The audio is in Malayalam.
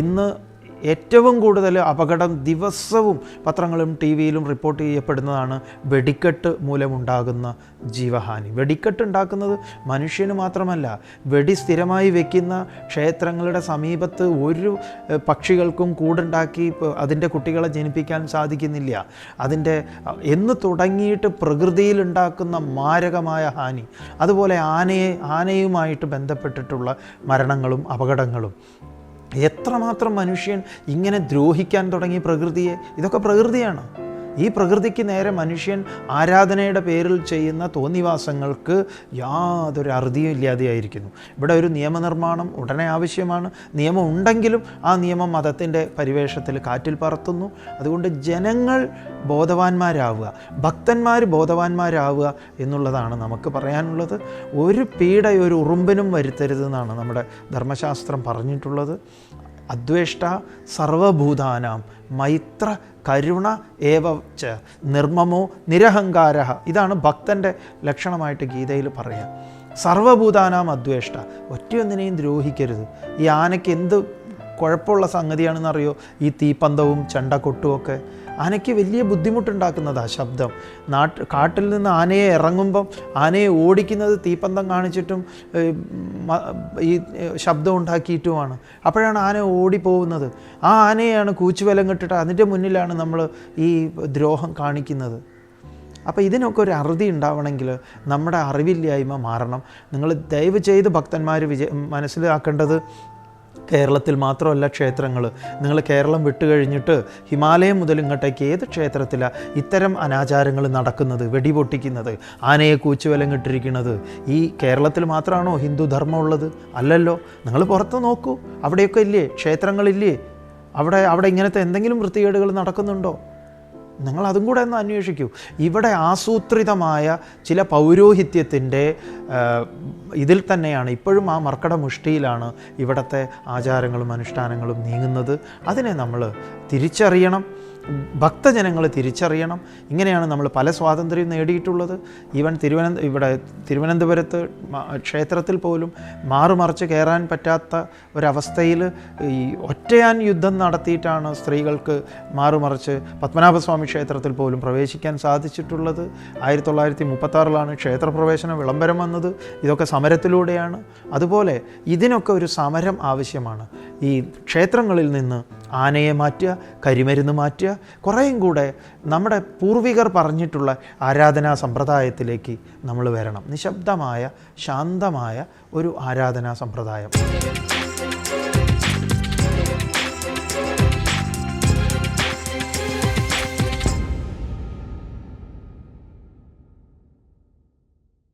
ഇന്ന് ഏറ്റവും കൂടുതൽ അപകടം ദിവസവും പത്രങ്ങളും ടി വിയിലും റിപ്പോർട്ട് ചെയ്യപ്പെടുന്നതാണ് വെടിക്കെട്ട് മൂലമുണ്ടാകുന്ന ജീവഹാനി. വെടിക്കെട്ട് ഉണ്ടാക്കുന്നത് മനുഷ്യന് മാത്രമല്ല വെടി സ്ഥിരമായി വയ്ക്കുന്ന ക്ഷേത്രങ്ങളുടെ സമീപത്ത് ഒരു പക്ഷികൾക്കും കൂടുണ്ടാക്കി അതിന്റെ കുട്ടികളെ ജനിപ്പിക്കാൻ സാധിക്കുന്നില്ല. അതിന്റെ എന്ന് തുടങ്ങിയിട്ട് പ്രകൃതിയിൽ ഉണ്ടാക്കുന്ന മാരകമായ ഹാനി അതുപോലെ ആനയെ ആനയുമായിട്ട് ബന്ധപ്പെട്ടിട്ടുള്ള മരണങ്ങളും അപകടങ്ങളും. എത്രമാത്രം മനുഷ്യൻ ഇങ്ങനെ ദ്രോഹിക്കാൻ തുടങ്ങി പ്രകൃതിയെ? ഇതൊക്കെ പ്രകൃതിയാണ്? ഈ പ്രകൃതിക്ക് നേരെ മനുഷ്യൻ ആരാധനയുടെ പേരിൽ ചെയ്യുന്ന തോന്നിവാസങ്ങൾക്ക് യാതൊരു അറുതിയും ഇല്ലാതെയായിരിക്കുന്നു. ഇവിടെ ഒരു നിയമനിർമ്മാണം ഉടനെ ആവശ്യമാണ്. നിയമം ഉണ്ടെങ്കിലും ആ നിയമം മതത്തിന്റെ പരിവേഷത്തിൽ കാറ്റിൽ പറത്തുന്നു. അതുകൊണ്ട് ജനങ്ങൾ ബോധവാന്മാരാവുക ഭക്തന്മാർ ബോധവാന്മാരാവുക എന്നുള്ളതാണ് നമുക്ക് പറയാനുള്ളത്. ഒരു പീഡ ഒരു ഉറുമ്പിനും വരുത്തരുതെന്നാണ് നമ്മുടെ ധർമ്മശാസ്ത്രം പറഞ്ഞിട്ടുള്ളത്. അദ്വേഷ്ട സർവഭൂതാനാം. മൈത്ര കരുണ ഏവ നിർമ്മമോ നിരഹങ്കാര. ഇതാണ് ഭക്തന്റെ ലക്ഷണമായിട്ട് ഗീതയിൽ പറയുക. സർവഭൂതാനാം അദ്വേഷ്ട. ഒറ്റയൊന്നിനെയും ദ്രോഹിക്കരുത്. ഈ ആനയ്ക്ക് എന്ത് കുഴപ്പമുള്ള സംഗതിയാണെന്നറിയോ? ഈ തീപ്പന്തവും ചെണ്ടക്കൊട്ടും ഒക്കെ ആനയ്ക്ക് വലിയ ബുദ്ധിമുട്ടുണ്ടാക്കുന്നതാണ് ശബ്ദം. നാട്ട് കാട്ടിൽ നിന്ന് ആനയെ ഇറങ്ങുമ്പം ആനയെ ഓടിക്കുന്നത് തീപ്പന്തം കാണിച്ചിട്ടും ഈ ശബ്ദം ഉണ്ടാക്കിയിട്ടുമാണ്. അപ്പോഴാണ് ആന ഓടിപ്പോകുന്നത്. ആ ആനയെയാണ് കൂച്ചുവലം കെട്ടിട്ട് അതിന്റെ മുന്നിലാണ് നമ്മൾ ഈ ദ്രോഹം കാണിക്കുന്നത്. അപ്പോൾ ഇതിനൊക്കെ ഒരു അറുതി ഉണ്ടാവണമെങ്കിൽ നമ്മുടെ അറിവില്ലായ്മ മാറണം. നിങ്ങൾ ദയവ് ചെയ്ത് ഭക്തന്മാർ വിജയ മനസ്സിലാക്കേണ്ടത് കേരളത്തിൽ മാത്രമല്ല ക്ഷേത്രങ്ങൾ. നിങ്ങൾ കേരളം വിട്ടുകഴിഞ്ഞിട്ട് ഹിമാലയം മുതൽ ഇങ്ങോട്ടേക്ക് ഏത് ക്ഷേത്രത്തിലാണ് ഇത്തരം അനാചാരങ്ങൾ നടക്കുന്നത് വെടിപൊട്ടിക്കുന്നത് ആനയെ കൂച്ചുവലം കിട്ടിരിക്കുന്നത്? ഈ കേരളത്തിൽ മാത്രമാണോ ഹിന്ദു ധർമ്മം ഉള്ളത്? അല്ലല്ലോ. നിങ്ങൾ പുറത്ത് നോക്കൂ. അവിടെയൊക്കെ ഇല്ലേ? ക്ഷേത്രങ്ങളില്ലേ? അവിടെ അവിടെ ഇങ്ങനത്തെ എന്തെങ്കിലും വൃത്തികേടുകൾ നടക്കുന്നുണ്ടോ? നിങ്ങൾ അതും കൂടെ ഒന്ന് അന്വേഷിക്കൂ. ഇവിടെ ആസൂത്രിതമായ ചില പൗരോഹിത്യത്തിന്റെ ഇതിൽ തന്നെയാണ് ഇപ്പോഴും ആ മർക്കട മുഷ്ടിയിലാണ് ഇവിടുത്തെ ആചാരങ്ങളും അനുഷ്ഠാനങ്ങളും നീങ്ങുന്നത്. അതിനെ നമ്മൾ തിരിച്ചറിയണം. ഭക്തജനങ്ങൾ തിരിച്ചറിയണം. ഇങ്ങനെയാണ് നമ്മൾ പല സ്വാതന്ത്ര്യം നേടിയിട്ടുള്ളത്. ഈവൻ തിരുവനന്ത ഇവിടെ തിരുവനന്തപുരത്ത് ക്ഷേത്രത്തിൽ പോലും മാറുമറിച്ച് കയറാൻ പറ്റാത്ത ഒരവസ്ഥയിൽ ഈ ഒറ്റയാൻ യുദ്ധം നടത്തിയിട്ടാണ് സ്ത്രീകൾക്ക് മാറുമറിച്ച് പത്മനാഭസ്വാമി ക്ഷേത്രത്തിൽ പോലും പ്രവേശിക്കാൻ സാധിച്ചിട്ടുള്ളത്. ആയിരത്തി തൊള്ളായിരത്തി മുപ്പത്താറിലാണ് ക്ഷേത്രപ്രവേശന വിളംബരം വന്നത്. ഇതൊക്കെ സമരത്തിലൂടെയാണ്. അതുപോലെ ഇതിനൊക്കെ ഒരു സമരം ആവശ്യമാണ്. ഈ ക്ഷേത്രങ്ങളിൽ നിന്ന് ആനയെ മാറ്റുക കരിമരുന്ന് മാറ്റുക കുറേയും കൂടെ നമ്മുടെ പൂർവികർ പറഞ്ഞിട്ടുള്ള ആരാധനാ സമ്പ്രദായത്തിലേക്ക് നമ്മൾ വരണം. നിശബ്ദമായ ശാന്തമായ ഒരു ആരാധനാ സമ്പ്രദായം.